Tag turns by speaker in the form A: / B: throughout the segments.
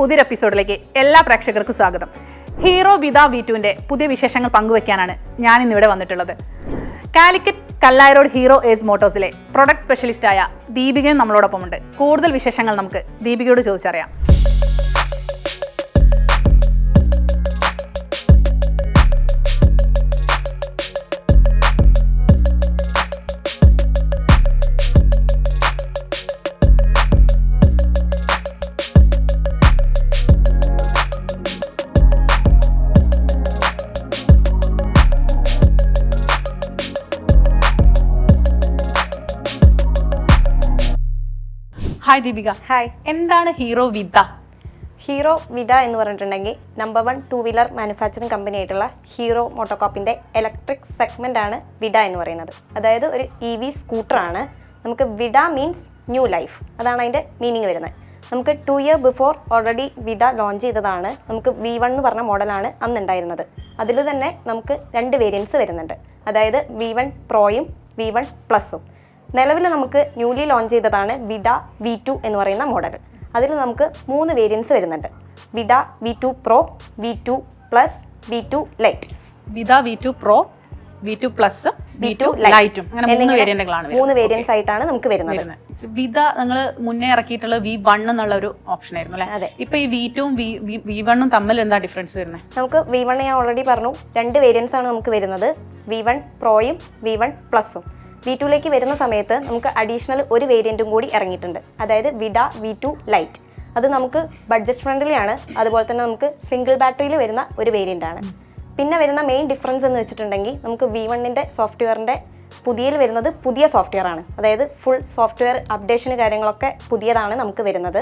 A: പുതിയൊരു എപ്പിസോഡിലേക്ക് എല്ലാ പ്രേക്ഷകർക്കും സ്വാഗതം. ഹീറോ വിത വി ടുവിന്റെ പുതിയ വിശേഷങ്ങൾ പങ്കുവെക്കാനാണ് ഞാൻ ഇന്നിവിടെ വന്നിട്ടുള്ളത്. കാലിക്കറ്റ് കല്ലായറോഡ് ഹീറോ ഏസ് മോട്ടോസിലെ പ്രൊഡക്റ്റ് സ്പെഷ്യലിസ്റ്റായ ദീപികയും നമ്മളോടൊപ്പമുണ്ട്. കൂടുതൽ വിശേഷങ്ങൾ നമുക്ക് ദീപികയോട് ചോദിച്ചറിയാം. ഹായ് ദീപിക
B: ഹായ്
A: എന്താണ് ഹീറോ വിത
B: ഹീറോ വിഡ എന്ന് പറഞ്ഞിട്ടുണ്ടെങ്കിൽ number one two wheeler manufacturing company ആയിട്ടുള്ള ഹീറോ മോട്ടോകോപ്പിന്റെ ഇലക്ട്രിക് സെഗ്മെന്റ് ആണ് വിഡ എന്ന് പറയുന്നത്. അതായത് ഒരു ഇ വി സ്കൂട്ടറാണ് നമുക്ക് വിഡ മീൻസ് ന്യൂ ലൈഫ് അതാണ് അതിന്റെ മീനിങ് വരുന്നത്. നമുക്ക് two year before already Vida launch ചെയ്തതാണ്. നമുക്ക് വി വൺ എന്ന് പറഞ്ഞ മോഡലാണ് അന്ന് ഉണ്ടായിരുന്നത് അതിൽ തന്നെ നമുക്ക് രണ്ട് വേരിയൻസ് വരുന്നുണ്ട്. അതായത് വി വൺ പ്രോയും വി വൺ പ്ലസും നിലവിൽ നമുക്ക് ന്യൂലി ലോഞ്ച് ചെയ്തതാണ് വിഡ വി ടു എന്ന് പറയുന്ന മോഡൽ അതിൽ നമുക്ക് മൂന്ന് വേരിയൻസ് വരുന്നുണ്ട്. Vida V two pro V two plus V two lite
A: Vida V two pro V two plus V two ലൈറ്റും അങ്ങനെ മൂന്ന് വേരിയന്റുകളാണ്
B: മൂന്ന് വേരിയൻസ് ആയിട്ടാണ് നമുക്ക് വരുന്നത്.
A: വിത നിങ്ങൾ മുന്നേ ഇറക്കിയിട്ടുള്ള വി വൺ എന്നുള്ള ഒരു ഓപ്ഷൻ ആയിരുന്നു അല്ലേ?
B: അതെ.
A: ഇപ്പൊ ഈ വി ടുവും വി വണ്ണും തമ്മിൽ എന്താ ഡിഫറൻസ് വരുന്നത്?
B: നമുക്ക് വി വൺ ഞാൻ ഓൾറെഡി പറഞ്ഞു. രണ്ട് വേരിയൻസ് ആണ് നമുക്ക് വരുന്നത്. വി വൺ പ്രോയും വി വൺ പ്ലസും വി ടുവിലേക്ക് വരുന്ന സമയത്ത് നമുക്ക് അഡീഷണൽ ഒരു വേരിയന്റും കൂടി ഇറങ്ങിയിട്ടുണ്ട്. അതായത് വിഡ വി ടു ലൈറ്റ് അത് നമുക്ക് ബഡ്ജറ്റ് ഫ്രണ്ട്ലിയാണ് അതുപോലെ തന്നെ നമുക്ക് സിംഗിൾ ബാറ്ററിയിൽ വരുന്ന ഒരു വേരിയന്റ് ആണ്. പിന്നെ വരുന്ന മെയിൻ ഡിഫറൻസ് എന്ന് വെച്ചിട്ടുണ്ടെങ്കിൽ നമുക്ക് വി വണ്ണിന്റെ സോഫ്റ്റ്വെയറിന്റെ പുതിയതിൽ വരുന്നത് പുതിയ സോഫ്റ്റ്വെയർ ആണ്. അതായത് ഫുൾ സോഫ്റ്റ്വെയർ അപ്ഡേഷന് കാര്യങ്ങളൊക്കെ പുതിയതാണ് നമുക്ക് വരുന്നത്.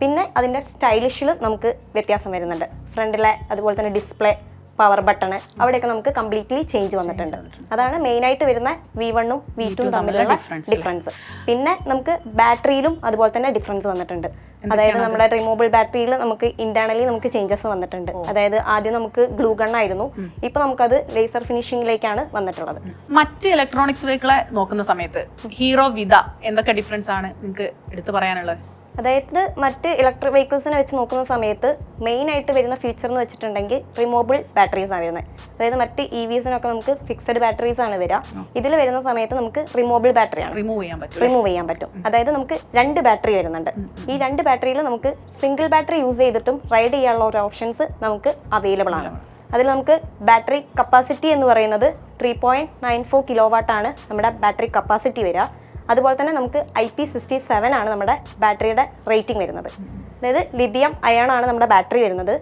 B: പിന്നെ അതിന്റെ സ്റ്റൈലിഷിൽ നമുക്ക് വ്യത്യാസം വരുന്നുണ്ട്. ഫ്രണ്ടിലെ അതുപോലെ തന്നെ ഡിസ്പ്ലേ പവർ ബട്ടണ് അവിടെയൊക്കെ നമുക്ക് കംപ്ലീറ്റ്ലി ചേഞ്ച് വന്നിട്ടുണ്ട്. അതാണ് മെയിൻ ആയിട്ട് വരുന്ന വി വണ്ണും വി ടും തമ്മിലുള്ള ഡിഫറൻസ് പിന്നെ നമുക്ക് ബാറ്ററിയിലും അതുപോലെ തന്നെ ഡിഫറൻസ് വന്നിട്ടുണ്ട്. അതായത് നമ്മുടെ റിമൂവബിൾ ബാറ്ററിയിൽ നമുക്ക് ഇന്റേണലി നമുക്ക് ചേഞ്ചസ് വന്നിട്ടുണ്ട്. അതായത് ആദ്യം നമുക്ക് ഗ്ലൂ ഗൺ ആയിരുന്നു. ഇപ്പൊ നമുക്കത് ലേസർ ഫിനിഷിംഗിലേക്കാണ് വന്നിട്ടുള്ളത്.
A: മറ്റ് ഇലക്ട്രോണിക്സ് വെഹിക്കിളെ നോക്കുന്ന സമയത്ത് ഹീറോ വിത എന്തൊക്കെ ഡിഫറൻസ് ആണ് നിങ്ങൾക്ക് എടുത്തു പറയാനുള്ളത്?
B: അതായത് മറ്റ് ഇലക്ട്രിക് വെഹിക്കിൾസിനെ വെച്ച് നോക്കുന്ന സമയത്ത് മെയിൻ ആയിട്ട് വരുന്ന ഫീച്ചർ എന്ന് വെച്ചിട്ടുണ്ടെങ്കിൽ റിമൂവബിൾ ബാറ്ററീസ് ആണ് വരുന്നത്. അതായത് മറ്റ് ഇ വിസിനൊക്കെ നമുക്ക് ഫിക്സഡ് ബാറ്ററീസ് ആണ് വരിക. ഇതിൽ വരുന്ന സമയത്ത് നമുക്ക് റിമൂവബിൾ ബാറ്ററി ആണ്.
A: റിമൂവ് ചെയ്യാൻ പറ്റും
B: റിമൂവ് ചെയ്യാൻ പറ്റും. അതായത് നമുക്ക് രണ്ട് ബാറ്ററി വരുന്നുണ്ട്. ഈ രണ്ട് ബാറ്ററിയിൽ നമുക്ക് സിംഗിൾ ബാറ്ററി യൂസ് ചെയ്തിട്ടും റൈഡ് ചെയ്യാനുള്ള ഒരു ഓപ്ഷൻസ് നമുക്ക് അവൈലബിൾ ആണ്. അതിൽ നമുക്ക് ബാറ്ററി കപ്പാസിറ്റി എന്ന് പറയുന്നത് three point nine four kilo വാട്ടാണ് നമ്മുടെ ബാറ്ററി കപ്പാസിറ്റി വരിക. അതുപോലെ തന്നെ നമുക്ക് ഐ പി സിക്സ്റ്റി സെവൻ ആണ് നമ്മുടെ ബാറ്ററിയുടെ റേറ്റിംഗ് വരുന്നത്. അതായത് ലിഥിയം അയണാണ് നമ്മുടെ ബാറ്ററി വരുന്നത്.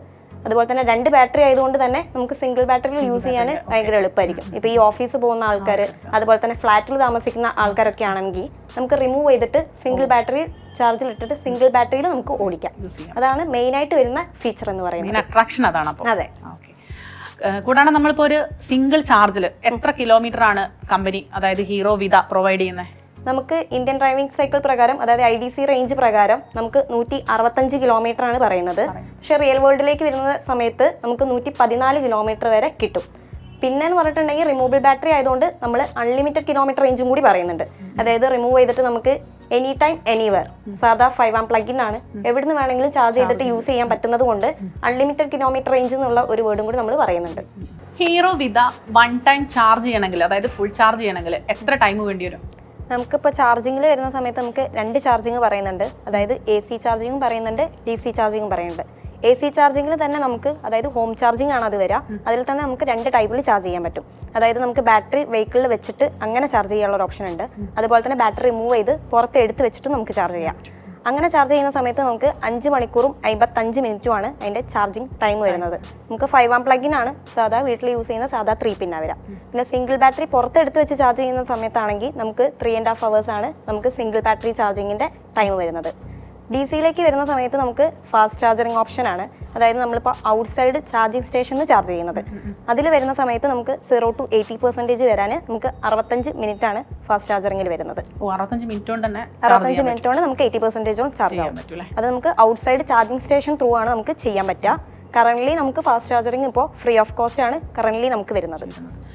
B: അതുപോലെ തന്നെ രണ്ട് ബാറ്ററി ആയതുകൊണ്ട് തന്നെ നമുക്ക് സിംഗിൾ ബാറ്ററിയിൽ യൂസ് ചെയ്യാൻ ഭയങ്കര എളുപ്പമായിരിക്കും. ഇപ്പോൾ ഈ ഓഫീസ് പോകുന്ന ആൾക്കാർ അതുപോലെ തന്നെ ഫ്ലാറ്റിൽ താമസിക്കുന്ന ആൾക്കാരൊക്കെ ആണെങ്കിൽ നമുക്ക് റിമൂവ് ചെയ്തിട്ട് സിംഗിൾ ബാറ്ററി ചാർജിൽ ഇട്ടിട്ട് സിംഗിൾ ബാറ്ററിയിൽ നമുക്ക് ഓടിക്കാം. അതാണ് മെയിൻ ആയിട്ട് വരുന്ന ഫീച്ചർ എന്ന് പറയുന്നത്.
A: അട്രാക്ഷൻ അതാണ്
B: അതെ.
A: കൂടാതെ നമ്മളിപ്പോൾ ഒരു സിംഗിൾ ചാർജിൽ എത്ര കിലോമീറ്റർ ആണ് കമ്പനി അതായത് ഹീറോ വിത പ്രൊവൈഡ് ചെയ്യുന്നത്
B: നമുക്ക് ഇന്ത്യൻ ഡ്രൈവിംഗ് സൈക്കിൾ പ്രകാരം അതായത് ഐ ഡി സി റേഞ്ച് പ്രകാരം നമുക്ക് നൂറ്റി അറുപത്തഞ്ച് കിലോമീറ്റർ ആണ് പറയുന്നത്. പക്ഷേ റിയൽ വേൾഡിലേക്ക് വരുന്ന സമയത്ത് നമുക്ക് നൂറ്റി പതിനാല് കിലോമീറ്റർ വരെ കിട്ടും. പിന്നെ എന്ന് പറഞ്ഞിട്ടുണ്ടെങ്കിൽ റിമൂവബിൾ ബാറ്ററി ആയതുകൊണ്ട് നമ്മൾ അൺലിമിറ്റഡ് കിലോമീറ്റർ റേഞ്ചും കൂടി പറയുന്നുണ്ട്. അതായത് റിമൂവ് ചെയ്തിട്ട് നമുക്ക് എനി ടൈം എനിവർ സാധാ ഫൈവ് ആം പ്ലഗിൻ ആണ്. എവിടുന്ന് വേണമെങ്കിലും ചാർജ് ചെയ്തിട്ട് യൂസ് ചെയ്യാൻ പറ്റുന്നത് കൊണ്ട് അൺലിമിറ്റഡ് കിലോമീറ്റർ റേഞ്ച് എന്നുള്ള ഒരു വേർഡും കൂടി നമ്മൾ പറയുന്നുണ്ട്.
A: ഹീറോ വിത വൺ ടൈം ചാർജ് ചെയ്യണമെങ്കിൽ അതായത് ഫുൾ ചാർജ് ചെയ്യണമെങ്കിൽ എത്ര ടൈം വേണ്ടി വരും?
B: നമുക്കിപ്പോൾ ചാർജിങ്ങിൽ വരുന്ന സമയത്ത് നമുക്ക് രണ്ട് ചാർജിങ് പറയുന്നുണ്ട്. അതായത് എ സി ചാർജിങ്ങും പറയുന്നുണ്ട് ഡി സി ചാർജിങ്ങും പറയുന്നുണ്ട്. എ സി ചാർജിങ്ങിൽ തന്നെ നമുക്ക് അതായത് ഹോം ചാർജിങ് ആണ് അത് വരിക. അതിൽ തന്നെ നമുക്ക് രണ്ട് ടൈപ്പിൽ ചാർജ് ചെയ്യാൻ പറ്റും. അതായത് നമുക്ക് ബാറ്ററി വെഹിക്കിളിൽ വെച്ചിട്ട് അങ്ങനെ ചാർജ് ചെയ്യാനുള്ള ഒരു ഓപ്ഷൻ ഉണ്ട്. അതുപോലെ തന്നെ ബാറ്ററി റിമൂവ് ചെയ്ത് പുറത്ത് എടുത്ത് വെച്ചിട്ട് നമുക്ക് ചാർജ് ചെയ്യാം. അങ്ങനെ ചാർജ് ചെയ്യുന്ന സമയത്ത് നമുക്ക് അഞ്ച് മണിക്കൂറും അമ്പത്തഞ്ച് മിനിറ്റുമാണ് അതിന്റെ ചാർജിങ് ടൈം വരുന്നത്. നമുക്ക് ഫൈവ് ആം പ്ലഗിൻ ആണ് സാധാ വീട്ടിൽ യൂസ് ചെയ്യുന്ന സാധാ ത്രീ പിന്നാ വരാം പിന്നെ സിംഗിൾ ബാറ്ററി പുറത്തെടുത്ത് വെച്ച് ചാർജ് ചെയ്യുന്ന സമയത്താണെങ്കിൽ നമുക്ക് ത്രീ ആൻഡ് ഹാഫ് അവേഴ്സ് ആണ് നമുക്ക് സിംഗിൾ ബാറ്ററി ചാർജിങ്ങിന്റെ ടൈം വരുന്നത്. ഡി സിയിലേക്ക് വരുന്ന സമയത്ത് നമുക്ക് ഫാസ്റ്റ് ചാർജറിങ് ഓപ്ഷൻ ആണ്. അതായത് നമ്മളിപ്പോൾ ഔട്ട് സൈഡ് ചാർജിങ് സ്റ്റേഷനിൽ ചാർജ് ചെയ്യുന്നത്. അതിൽ വരുന്ന സമയത്ത് നമുക്ക് സീറോ ടു എയ്റ്റി പെർസെന്റേജ് വരാൻ നമുക്ക് അറുപത്തഞ്ച് മിനിറ്റ് ആണ് ഫാസ്റ്റ് ചാർജറിങ്ങിൽ വരുന്നത്.
A: അറുപത്തഞ്ച് മിനിറ്റ് കൊണ്ട് തന്നെ
B: അറുപത്തഞ്ച് മിനിറ്റ് കൊണ്ട് നമുക്ക് എയ്റ്റി പെർസെന്റേജോളം ചാർജ്
A: ചെയ്യാൻ പറ്റും
B: അത് നമുക്ക് outside charging station through ആണ് നമുക്ക് ചെയ്യാൻ പറ്റുക. കറന്റ്ലി നമുക്ക് ഫാസ്റ്റ് ചാർജറിങ് ഇപ്പോൾ ഫ്രീ ഓഫ് കോസ്റ്റ് ആണ് കറന്റ്ലി നമുക്ക് വരുന്നത്.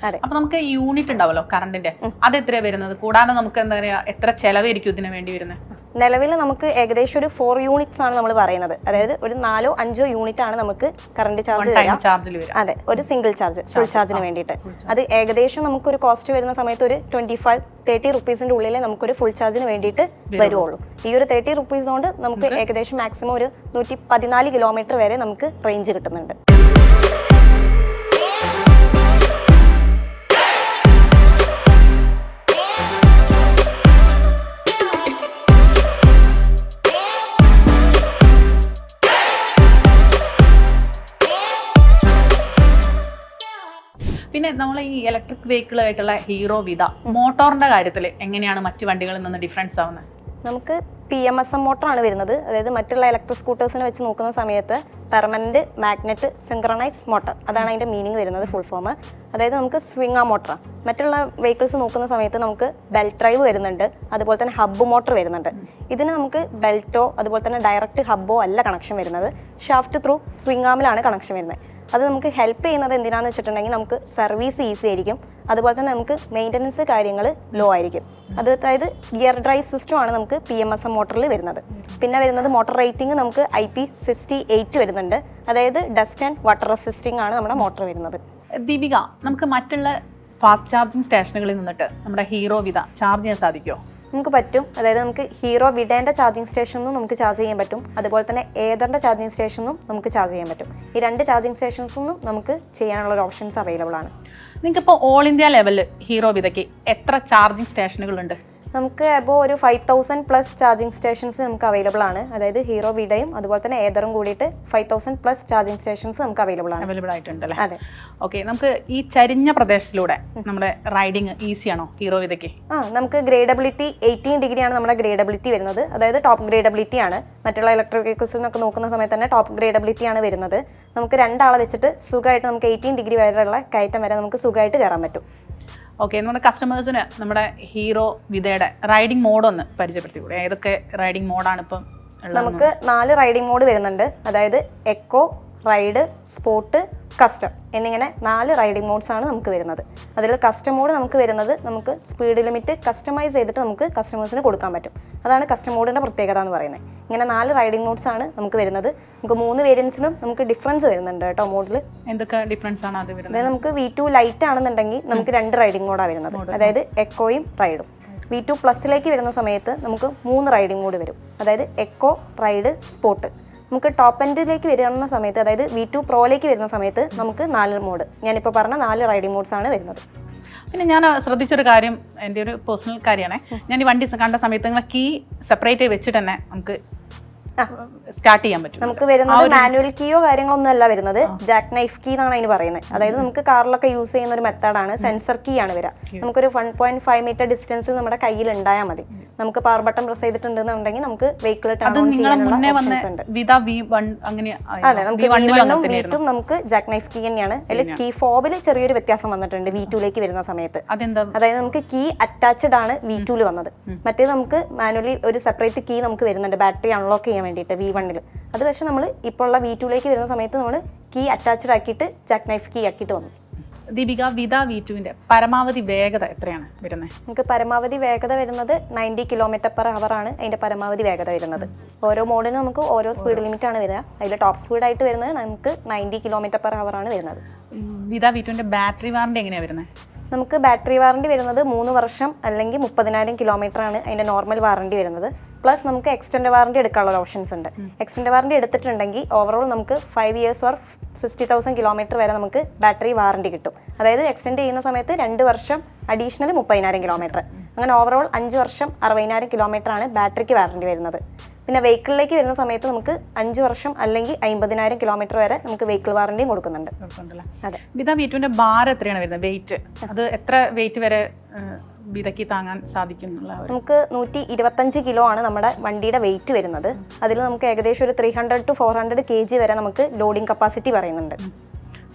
B: അതെ.
A: അപ്പൊ നമുക്ക് യൂണിറ്റ് ഉണ്ടാവല്ലോ കറണ്ടിന്റെ അത് എത്രയാ വരുന്നത്? കൂടാതെ നമുക്ക് എന്താ പറയാ എത്ര ചെലവായിരിക്കും ഇതിന് വേണ്ടി വരുന്നത്?
B: നിലവിൽ നമുക്ക് ഏകദേശം ഒരു ഫോർ യൂണിറ്റ്സ് ആണ് നമ്മൾ പറയുന്നത്. അതായത് ഒരു നാലോ അഞ്ചോ യൂണിറ്റ് ആണ് നമുക്ക് കറണ്ട് ചാർജ് വരിക അതെ ഒരു സിംഗിൾ ചാർജ് ഫുൾ ചാർജിന് വേണ്ടിയിട്ട്. അത് ഏകദേശം നമുക്ക് ഒരു കോസ്റ്റ് വരുന്ന സമയത്ത് ഒരു ട്വന്റി ഫൈവ് തേർട്ടി റുപ്പീസിന്റെ ഉള്ളിൽ നമുക്കൊരു ഫുൾ ചാർജിന് വേണ്ടിയിട്ട് വരുവുള്ളൂ. ഈ ഒരു തേർട്ടി റുപ്പീസ് കൊണ്ട് നമുക്ക് ഏകദേശം മാക്സിമം ഒരു നൂറ്റി പതിനാല് കിലോമീറ്റർ വരെ നമുക്ക് റേഞ്ച് കിട്ടുന്നുണ്ട്.
A: പിന്നെ നമ്മൾ ഈ ഇലക്ട്രിക് വെഹിക്കിളായിട്ടുള്ള ഹീറോ വിത മോട്ടോറിന്റെ കാര്യത്തിൽ എങ്ങനെയാണ് മറ്റു വണ്ടികളിൽ നിന്ന് ഡിഫറൻസ് ആവുന്നത്
B: നമുക്ക് പി എം എസ് എം മോട്ടറാണ് വരുന്നത്. അതായത് മറ്റുള്ള ഇലക്ട്രിക് സ്കൂട്ടേഴ്സിനെ വെച്ച് നോക്കുന്ന സമയത്ത് പെർമനന്റ് മാഗ്നറ്റ് സിങ്ക്രണൈസ് മോട്ടർ അതാണ് അതിന്റെ മീനിങ് വരുന്നത് ഫുൾ ഫോം അതായത് നമുക്ക് സ്വിംഗ് ആ. മോട്ടറാണ് മറ്റുള്ള വെഹിക്കിൾസ് നോക്കുന്ന സമയത്ത് നമുക്ക് ബെൽറ്റ് ഡ്രൈവ് വരുന്നുണ്ട്. അതുപോലെ തന്നെ ഹബ്ബ് മോട്ടർ വരുന്നുണ്ട്. ഇതിന് നമുക്ക് ബെൽറ്റോ അതുപോലെ തന്നെ ഡയറക്റ്റ് ഹബ്ബോ അല്ല കണക്ഷൻ വരുന്നത്. ഷാഫ്റ്റ് ത്രൂ സ്വിംഗ് ആമിലാണ് കണക്ഷൻ വരുന്നത് അത് നമുക്ക് ഹെൽപ്പ് ചെയ്യുന്നത് എന്തിനാന്ന് വെച്ചിട്ടുണ്ടെങ്കിൽ നമുക്ക് സർവീസ് ഈസി ആയിരിക്കും. അതുപോലെ തന്നെ നമുക്ക് മെയിന്റനൻസ് കാര്യങ്ങൾ ലോ ആയിരിക്കും. അത് അതായത് ഗിയർ ഡ്രൈവ് സിസ്റ്റമാണ് നമുക്ക് പി എം എസ് എം മോട്ടറിൽ വരുന്നത്. പിന്നെ വരുന്നത് മോട്ടർ റേറ്റിംഗ് നമുക്ക് ഐ പി സിക്സ്റ്റി എയ്റ്റ് വരുന്നുണ്ട്. അതായത് ഡസ്റ്റ് ആൻഡ് വാട്ടർ റെസിസ്റ്റിംഗ് ആണ് നമ്മുടെ മോട്ടർ വരുന്നത്.
A: ദീപിക നമുക്ക് മറ്റുള്ള ഫാസ്റ്റ് ചാർജിങ് സ്റ്റേഷനുകളിൽ നിന്നിട്ട് നമ്മുടെ ഹീറോ വിത ചാർജ് ചെയ്യാൻ സാധിക്കുമോ
B: നമുക്ക് പറ്റും. അതായത് നമുക്ക് ഹീറോ വിഡേന്റെ ചാർജിങ് സ്റ്റേഷനിലും നമുക്ക് ചാർജ് ചെയ്യാൻ പറ്റും. അതുപോലെ തന്നെ ഏതറിന്റെ ചാർജിങ് സ്റ്റേഷനിലും നമുക്ക് ചാർജ് ചെയ്യാൻ പറ്റും. ഈ രണ്ട് ചാർജിങ് സ്റ്റേഷൻസിൽ നമുക്ക് ചെയ്യാനുള്ള ഓപ്ഷൻസ് അവൈലബിൾ ആണ്.
A: നിങ്ങൾക്കിപ്പോൾ ഓൾ ഇന്ത്യ ലെവലിൽ ഹീറോ വിതയ്ക്ക് എത്ര ചാർജിങ് സ്റ്റേഷനുകളുണ്ട്?
B: നമുക്ക് അബോ ഒരു five thousand plus charging stations നമുക്ക് അവൈലബിൾ ആണ്. അതായത് ഹീറോ വിഡയും അതുപോലെ തന്നെ ഏതറും കൂടിയിട്ട് five thousand plus charging stations നമുക്ക് അവൈലബിൾ ആണ്.
A: അവൈലബിൾ ആയിട്ടുണ്ടല്ലേ?
B: അതെ.
A: ഓക്കെ നമുക്ക് ഈ ചരിഞ്ഞ പ്രദേശത്തിലൂടെ നമ്മുടെ റൈഡിങ് ഈസിയാണോ ഹീറോ വിതയ്ക്ക്
B: ആ നമുക്ക് ഗ്രേഡബിലിറ്റി എയ്റ്റീൻ ഡിഗ്രി ആണ് നമ്മുടെ ഗ്രേഡബിലിറ്റി വരുന്നത്. അതായത് ടോപ്പ് ഗ്രേഡബിലിറ്റി ആണ്. മറ്റുള്ള ഇലക്ട്രിക് വെഹിക്കിൾസിനൊക്കെ നോക്കുന്ന സമയത്ത് തന്നെ ടോപ്പ് ഗ്രേഡബിലിറ്റി ആണ് വരുന്നത്. നമുക്ക് രണ്ടാളെ വെച്ചിട്ട് സുഖമായിട്ട് നമുക്ക് എയ്റ്റീൻ ഡിഗ്രി വരെയുള്ള കയറ്റം വരെ നമുക്ക് സുഖമായിട്ട് കയറാൻ പറ്റും.
A: ഓക്കെ നമ്മുടെ കസ്റ്റമേഴ്സിന് നമ്മുടെ ഹീറോ വിതയുടെ റൈഡിംഗ് മോഡ് ഒന്ന് പരിചയപ്പെടുത്തിക്കൂടെ? ഏതൊക്കെ റൈഡിംഗ് മോഡാണ് ഇപ്പം
B: നമുക്ക് നാല് റൈഡിംഗ് മോഡ് വരുന്നുണ്ട്. അതായത് എക്കോ റൈഡ് സ്പോർട്ട് കസ്റ്റം എന്നിങ്ങനെ നാല് റൈഡിംഗ് മോഡ്സ് ആണ് നമുക്ക് വരുന്നത്. അതിൽ കസ്റ്റം മോഡ് നമുക്ക് വരുന്നത് നമുക്ക് സ്പീഡ് ലിമിറ്റ് കസ്റ്റമൈസ് ചെയ്തിട്ട് നമുക്ക് കസ്റ്റമേഴ്സിന് കൊടുക്കാൻ പറ്റും. അതാണ് കസ്റ്റം മോഡിന്റെ പ്രത്യേകത എന്ന് പറയുന്നത്. ഇങ്ങനെ നാല് റൈഡിംഗ് മോഡ്സ് ആണ് നമുക്ക് വരുന്നത്. നമുക്ക് മൂന്ന് വേരിയൻസിനും നമുക്ക് ഡിഫറൻസ് വരുന്നുണ്ട് കേട്ടോ മോഡിൽ
A: എന്തൊക്കെ ഡിഫറൻസ് ആണ് അത് വരുന്നത്?
B: അതായത് നമുക്ക് വി ടു ലൈറ്റ് ആണെന്നുണ്ടെങ്കിൽ നമുക്ക് രണ്ട് റൈഡിംഗ് മോഡാണ് വരുന്നത്. അതായത് എക്കോയും റൈഡും വി ടു പ്ലസിലേക്ക് വരുന്ന സമയത്ത് നമുക്ക് മൂന്ന് റൈഡിംഗ് മോഡ് വരും. അതായത് എക്കോ റൈഡ് സ്പോർട്ട് നമുക്ക് ടോപ്പ് എൻഡിലേക്ക് വരുന്ന സമയത്ത് അതായത് വി ടു പ്രോയിലേക്ക് വരുന്ന സമയത്ത് നമുക്ക് നാല് മോഡ് ഞാനിപ്പോൾ പറഞ്ഞ നാല് റൈഡിംഗ് മോഡ്സ് ആണ് വരുന്നത്.
A: പിന്നെ ഞാൻ ശ്രദ്ധിച്ചൊരു കാര്യം എന്റെ ഒരു പേഴ്സണൽ കാര്യമാണ് ഞാൻ ഈ വണ്ടി കണ്ട സമയത്ത് നിങ്ങളെ കീ സെപ്പറേറ്റ് വെച്ചിട്ട് തന്നെ നമുക്ക് സ്റ്റാർട്ട് ചെയ്യാൻ പറ്റും.
B: നമുക്ക് വരുന്നത് മാനുവൽ കീയോ കാര്യങ്ങളൊന്നും അല്ല വരുന്നത് ജാക്ക് നൈഫ് കീ എന്നാണ് അതിന് പറയുന്നത്. അതായത് നമുക്ക് കാറിലൊക്കെ യൂസ് ചെയ്യുന്ന ഒരു മെത്തേഡാണ് സെൻസർ കീ ആണ് വരിക. നമുക്കൊരു one point five metre distance നമ്മുടെ കയ്യിൽ ഉണ്ടായാൽ മതി. നമുക്ക് പവർ ബട്ടൺ പ്രസ് ചെയ്തിട്ടുണ്ടെന്നുണ്ടെങ്കിൽ നമുക്ക് വെഹിക്കിൾ ടേൺ ഓൺ ചെയ്യാനുള്ള ഓപ്ഷൻസ് ഉണ്ട്. അതെ നമുക്ക് വി വണ്ണും വി ടും നമുക്ക് ജാക്ക് നൈഫ് കീ തന്നെയാണ്. അതിൽ കീ ഫോബിൽ ചെറിയൊരു വ്യത്യാസം വന്നിട്ടുണ്ട് വി ടൂലേക്ക് വരുന്ന സമയത്ത്. അതായത് നമുക്ക് കീ അറ്റാച്ച്ഡ് ആണ് വി ടൂൽ വന്നത്. മറ്റേത് നമുക്ക് മാനുവലി ഒരു സെപ്പറേറ്റ് കീ നമുക്ക് വരുന്നുണ്ട്. ബാറ്ററി അൺലോക്ക് ചെയ്യാൻ വേണ്ടിയിട്ട് വി വണ്ണിൽ അത് പക്ഷേ നമ്മൾ ഇപ്പോൾ ഉള്ള വി ടുവിലേക്ക് വരുന്ന സമയത്ത് നമ്മൾ കീ അറ്റാച്ച്ഡ് ആക്കിയിട്ട് ജാക്ക് നൈഫ് കീ ആക്കിയിട്ട് വന്നു.
A: ദീപിക വിത വി ടുവിന്റെ പരമാവധി വേഗത എത്രയാണ് വരുന്നത്?
B: നമുക്ക് പരമാവധി വേഗത വരുന്നത് നയന്റി കിലോമീറ്റർ പെർ അവർ ആണ് അതിന്റെ പരമാവധി വേഗത വരുന്നത്. ഓരോ മോഡലിനും നമുക്ക് ഓരോ സ്പീഡ് ലിമിറ്റ് ആണ് വരിക. അതിൽ ടോപ്പ് സ്പീഡായിട്ട് വരുന്നത് നമുക്ക് നയന്റി കിലോമീറ്റർ പെർ അവർ ആണ് വരുന്നത്.
A: വിത വി ടുവിന്റെ ബാറ്ററി വാറണ്ടി എങ്ങനെയാണ് വരുന്നത്?
B: നമുക്ക് ബാറ്ററി വാറണ്ടി വരുന്നത് മൂന്ന് വർഷം അല്ലെങ്കിൽ മുപ്പതിനായിരം കിലോമീറ്റർ ആണ് അതിന്റെ നോർമൽ വാറണ്ടി വരുന്നത്. പ്ലസ് നമുക്ക് എക്സ്റ്റൻഡ് വാറണ്ടി എടുക്കാനുള്ള ഓപ്ഷൻസ് ഉണ്ട്. എക്സ്റ്റൻഡ് വാറണ്ടി എടുത്തിട്ടുണ്ടെങ്കിൽ ഓവറോൾ നമുക്ക് five years or sixty thousand kilometre വരെ നമുക്ക് ബാറ്ററി വാറണ്ടി കിട്ടും. അതായത് എക്സ്റ്റെൻഡ് ചെയ്യുന്ന സമയത്ത് രണ്ട് വർഷം അഡീഷണൽ മുപ്പതിനായിരം കിലോമീറ്റർ അങ്ങനെ ഓവറോൾ അഞ്ച് വർഷം അറുപതിനായിരം കിലോമീറ്റർ ആണ് ബാറ്ററിക്ക് വാറണ്ടി വരുന്നത്. പിന്നെ വെഹിക്കിളിലേക്ക് വരുന്ന സമയത്ത് നമുക്ക് അഞ്ച് വർഷം അല്ലെങ്കിൽ അമ്പതിനായിരം കിലോമീറ്റർ വരെ നമുക്ക് വെഹിക്കിൾ വാറണ്ടിയും കൊടുക്കുന്നുണ്ട്. അതെ.
A: വിത വി ബാർ ഭാരം എത്രയാണ് വരുന്നത്? വെയിറ്റ് അത് എത്ര വെയിറ്റ് വരെ വിതയ്ക്ക് താങ്ങാൻ സാധിക്കുന്നുള്ള
B: നമുക്ക് നൂറ്റി ഇരുപത്തഞ്ച് കിലോ ആണ് നമ്മുടെ വണ്ടിയുടെ വെയിറ്റ് വരുന്നത്. അതിൽ നമുക്ക് ഏകദേശം ഒരു three hundred to four hundred K G വരെ നമുക്ക് ലോഡിംഗ് കപ്പാസിറ്റി പറയുന്നുണ്ട്.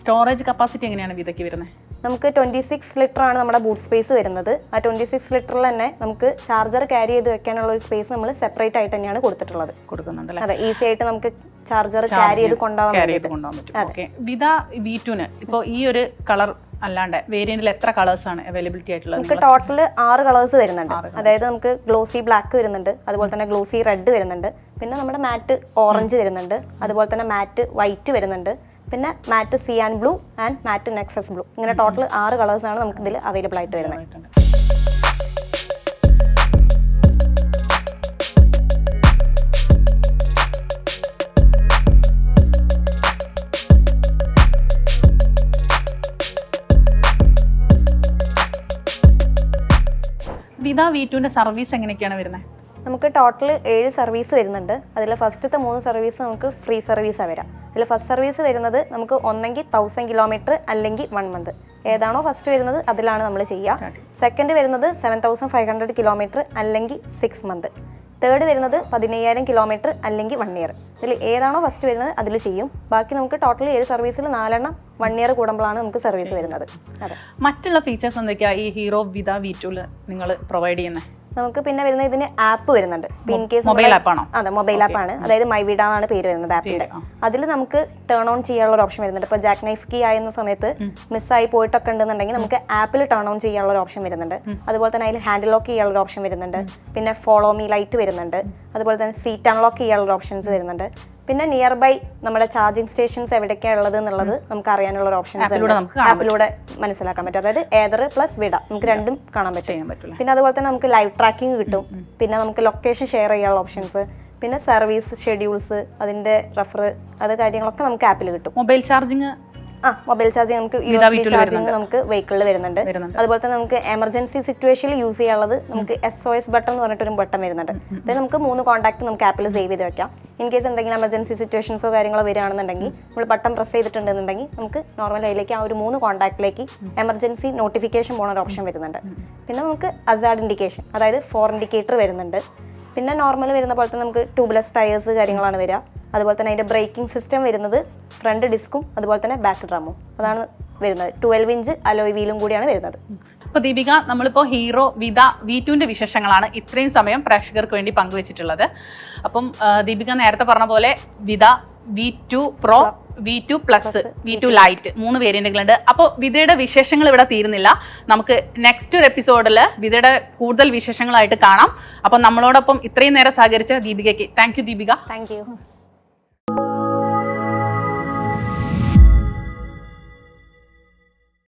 A: സ്റ്റോറേജ് കപ്പാസിറ്റി എങ്ങനെയാണ് വിതയ്ക്ക് വരുന്നത്?
B: നമുക്ക് ട്വന്റി സിക്സ് ലിറ്റർ ആണ് നമ്മുടെ ബൂട്ട് സ്പേസ് വരുന്നത്. ആ ട്വന്റി സിക്സ് ലിറ്ററിൽ തന്നെ നമുക്ക് ചാർജർ ക്യാരി ചെയ്ത് വെക്കാനുള്ള ഒരു സ്പേസ് നമ്മൾ സെപ്പറേറ്റ് ആയിട്ട് തന്നെയാണ് കൊടുത്തിട്ടുള്ളത്.
A: കൊടുക്കുന്നുണ്ട്
B: അതെ ഈസി ആയിട്ട് നമുക്ക് ചാർജർ ക്യാരി ചെയ്ത് കൊണ്ടുപോകാൻ
A: വിത വി ടുന് ഇപ്പോൾ ഈ ഒരു കളർ അല്ലാണ്ട് വേരിയന്റിൽ എത്ര കളേഴ്സ് ആണ് അവൈലബിലിറ്റി ആയിട്ടുള്ളത്
B: നമുക്ക് ടോട്ടൽ ആറ് കളേഴ്സ് വരുന്നുണ്ട്. അതായത് നമുക്ക് ഗ്ലോസി ബ്ലാക്ക് വരുന്നുണ്ട് അതുപോലെ തന്നെ ഗ്ലോസി റെഡ് വരുന്നുണ്ട് പിന്നെ നമ്മുടെ മാറ്റ് ഓറഞ്ച് വരുന്നുണ്ട് അതുപോലെ തന്നെ മാറ്റ് വൈറ്റ് വരുന്നുണ്ട് പിന്നെ matte sea and blue and matte nexus blue ഇങ്ങനെ ടോട്ടൽ ആറ് ആണ് നമുക്ക് ഇതിൽ അവൈലബിൾ ആയിട്ട് വരുന്നത്.
A: വിത വി സർവീസ് എങ്ങനെയൊക്കെയാണ് വരുന്നത്?
B: നമുക്ക് ടോട്ടൽ ഏഴ് സർവീസ് വരുന്നുണ്ട്. അതിൽ ഫസ്റ്റത്തെ മൂന്ന് സർവീസ് നമുക്ക് ഫ്രീ സർവീസാണ് വരാം. അതിൽ ഫസ്റ്റ് സർവീസ് വരുന്നത് നമുക്ക് ഒന്നെങ്കിൽ തൗസൻഡ് കിലോമീറ്റർ അല്ലെങ്കിൽ വൺ മന്ത് ഏതാണോ ഫസ്റ്റ് വരുന്നത് അതിലാണ് നമ്മൾ ചെയ്യുക സെക്കൻഡ് വരുന്നത് seven thousand five hundred kilometre അല്ലെങ്കിൽ സിക്സ് മന്ത് തേർഡ് വരുന്നത് പതിനയ്യായിരം കിലോമീറ്റർ അല്ലെങ്കിൽ വൺ ഇയർ ഇതിൽ ഏതാണോ ഫസ്റ്റ് വരുന്നത് അതിൽ ചെയ്യും. ബാക്കി നമുക്ക് ടോട്ടൽ ഏഴ് സർവീസിൽ നാലെണ്ണം വൺ ഇയർ കൂടുമ്പോഴാണ് നമുക്ക് സർവീസ് വരുന്നത്. അതെ.
A: മറ്റുള്ള ഫീച്ചേഴ്സ് എന്തൊക്കെയാണ് ഈ ഹീറോ വിത വി ടൂൽ നിങ്ങൾ പ്രൊവൈഡ് ചെയ്യുന്നത്
B: നമുക്ക് പിന്നെ വരുന്ന ഇതിന് ആപ്പ് വരുന്നുണ്ട്. ഇൻ കേസ്
A: മൊബൈൽ ആപ്പാണോ
B: അതെ മൊബൈൽ ആപ്പാണ് അതായത് മൈവിഡ എന്നാണ് പേര് വരുന്നത് ആപ്പിന്റെ അതിൽ നമുക്ക് ടേൺ ഓൺ ചെയ്യാനുള്ള ഒരു ഓപ്ഷൻ വരുന്നുണ്ട്. ഇപ്പോൾ ജാക്ക് നൈഫ് കീ ആയിരുന്ന സമയത്ത് മിസ്സായി പോയിട്ടൊക്കെ ഉണ്ടെന്നുണ്ടെങ്കിൽ നമുക്ക് ആപ്പിൽ ടേൺ ഓൺ ചെയ്യാനുള്ള ഒരു ഓപ്ഷൻ വരുന്നുണ്ട്. അതുപോലെ തന്നെ അതിൽ ഹാൻഡിൽ ലോക്ക് ചെയ്യാനുള്ള ഒരു ഓപ്ഷൻ വരുന്നുണ്ട്. പിന്നെ ഫോളോ മീ ലൈറ്റ് വരുന്നുണ്ട്. അതുപോലെ തന്നെ സീറ്റ് അൺലോക്ക് ചെയ്യാനുള്ള ഓപ്ഷൻസ് വരുന്നുണ്ട്. പിന്നെ നിയർ ബൈ നമ്മുടെ ചാർജിങ് സ്റ്റേഷൻസ് എവിടെയൊക്കെയാണ് ഉള്ളത് എന്നുള്ളത് നമുക്ക് അറിയാനുള്ള ഒരു ഓപ്ഷൻസ്
A: ആപ്പിലൂടെ
B: മനസ്സിലാക്കാൻ പറ്റും. അതായത് ഏതർ പ്ലസ് വിട. നമുക്ക് രണ്ടും കാണാൻ പറ്റും. പിന്നെ അതുപോലെ തന്നെ നമുക്ക് ലൈവ് ട്രാക്കിംഗ് കിട്ടും. പിന്നെ നമുക്ക് ലൊക്കേഷൻ ഷെയർ ചെയ്യാനുള്ള ഓപ്ഷൻസ് പിന്നെ സർവീസ് ഷെഡ്യൂൾസ് അതിന്റെ റെഫർ അത് കാര്യങ്ങളൊക്കെ നമുക്ക് ആപ്പിൽ കിട്ടും.
A: മൊബൈൽ ചാർജിങ്
B: ആ മൊബൈൽ ചാർജിങ് നമുക്ക് U S B
A: V2
B: charging നമുക്ക് വെഹിക്കിളിൽ വരുന്നുണ്ട്. അതുപോലെ തന്നെ നമുക്ക് എമർജൻസി സിറ്റുവേഷനിൽ യൂസ് ചെയ്യാനുള്ളത് നമുക്ക് എസ് ഒ എസ് ബട്ടൺ എന്ന് പറഞ്ഞിട്ടൊരു ബട്ടൺ വരുന്നുണ്ട്. അതായത് നമുക്ക് മൂന്ന് കോൺടാക്ട് നമുക്ക് ആപ്പിൽ സേവ് ചെയ്ത് വെക്കാം. ഇൻ കേസ് എന്തെങ്കിലും എമർജൻസി സിറ്റുവേഷൻസോ കാര്യങ്ങളോ വരികയാണെന്നുണ്ടെങ്കിൽ നമ്മൾ ബട്ടൺ പ്രസ് ചെയ്തിട്ടുണ്ടെന്നുണ്ടെങ്കിൽ നമുക്ക് നോർമൽ അതിലേക്ക് ആ ഒരു മൂന്ന് കോൺടാക്റ്റിലേക്ക് എമർജൻസി നോട്ടിഫിക്കേഷൻ പോണ ഒരു ഓപ്ഷൻ വരുന്നുണ്ട്. പിന്നെ നമുക്ക് അസാഡ് ഇൻഡിക്കേഷൻ അതായത് ഫോർ ഇൻഡിക്കേറ്റർ വരുന്നുണ്ട്. പിന്നെ നോർമൽ വരുന്ന പോലെ തന്നെ നമുക്ക് ട്യൂബ്ലെസ് ടയേഴ്സ് കാര്യങ്ങളാണ് വരിക. അതുപോലെ തന്നെ അതിന്റെ ബ്രേക്കിംഗ് സിസ്റ്റം വരുന്നത് ഫ്രണ്ട് ഡിസ്കും അതുപോലെ തന്നെ ബാക്ക് ഡ്രമ്മും അതാണ് വരുന്നത്. ട്വൽവ് ഇഞ്ച് അലോയ് വീലും കൂടിയാണ് വരുന്നത്.
A: അപ്പോൾ ദീപിക നമ്മളിപ്പോൾ ഹീറോ വിത വി ടുവിന്റെ വിശേഷങ്ങളാണ് ഇത്രയും സമയം പ്രേക്ഷകർക്ക് വേണ്ടി പങ്കുവച്ചിട്ടുള്ളത്. അപ്പം ദീപിക നേരത്തെ പറഞ്ഞ പോലെ Vida V two pro V two plus V two lite മൂന്ന് വേരിയന്റുകളുണ്ട് അപ്പോൾ വിതയുടെ വിശേഷങ്ങൾ ഇവിടെ തീരുന്നില്ല. നമുക്ക് നെക്സ്റ്റ് ഒരു എപ്പിസോഡിൽ വിതയുടെ കൂടുതൽ വിശേഷങ്ങളായിട്ട് കാണാം. അപ്പം നമ്മളോടൊപ്പം ഇത്രയും നേരം സഹകരിച്ച ദീപികയ്ക്ക് thank you Deepika.
B: Thank you